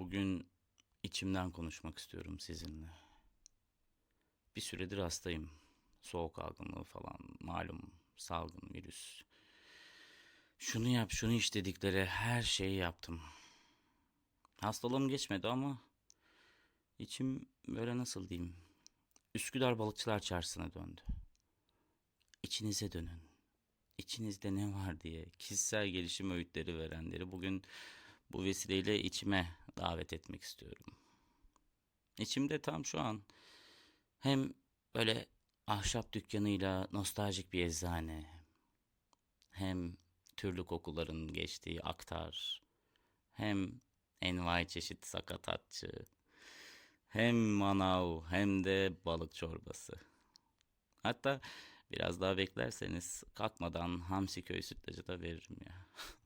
Bugün içimden konuşmak istiyorum sizinle. Bir süredir hastayım. Soğuk algınlığı falan malum salgın virüs. Şunu yap şunu iç dedikleri her şeyi yaptım. Hastalığım geçmedi ama içim böyle nasıl diyeyim. Üsküdar Balıkçılar Çarşısı'na döndü. İçinize dönün. İçinizde ne var diye kişisel gelişim öğütleri verenleri bugün bu vesileyle içime davet etmek istiyorum. İçimde tam şu an hem böyle ahşap dükkanıyla nostaljik bir eczane, hem türlü kokuların geçtiği aktar, hem envai çeşit sakatatçı, hem manav hem de balık çorbası. Hatta biraz daha beklerseniz kalkmadan Hamsi Köy sütlacı da veririm ya.